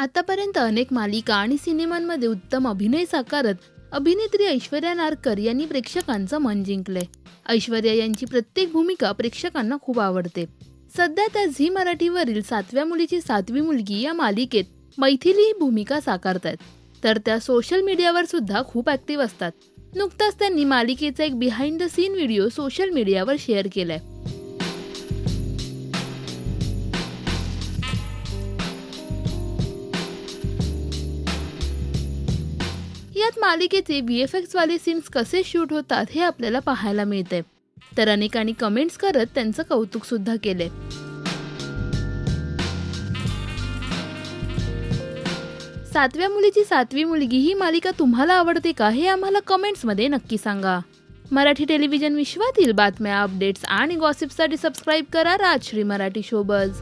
आतापर्यंत अनेक मालिका आणि सिनेमांमध्ये उत्तम अभिनय साकारत अभिनेत्री ऐश्वर्या नारकर यांनी प्रेक्षकांचं मन जिंकलंय ऐश्वर्या यांची प्रत्येक भूमिका प्रेक्षकांना खूप आवडते. सध्या त्या झी मराठीवरील सातव्या मुलीची सातवी मुलगी या मालिकेत मैथिली ही भूमिका साकारतात तर त्या सोशल मीडियावर सुद्धा खूप ऍक्टिव्ह असतात. नुकताच त्यांनी मालिकेचा एक behind the scene video social मीडियावर शेअर केलाय. यात मालिकेचे बी एफ एक्स वाले सीन्स कसे शूट होतात हे आपल्याला पाहायला मिळते. तर अनेकांनी कमेंट्स करत त्यांचं कौतुक सुद्धा केले. सातव्या मुलीची सातवी मुलगी ही मालिका तुम्हाला आवडते का हे आम्हाला कमेंट्समध्ये नक्की सांगा. मराठी टेलिव्हिजन विश्वातील बातम्या अपडेट्स आणि गॉसिपसाठी सबस्क्राईब करा राजश्री मराठी शोबज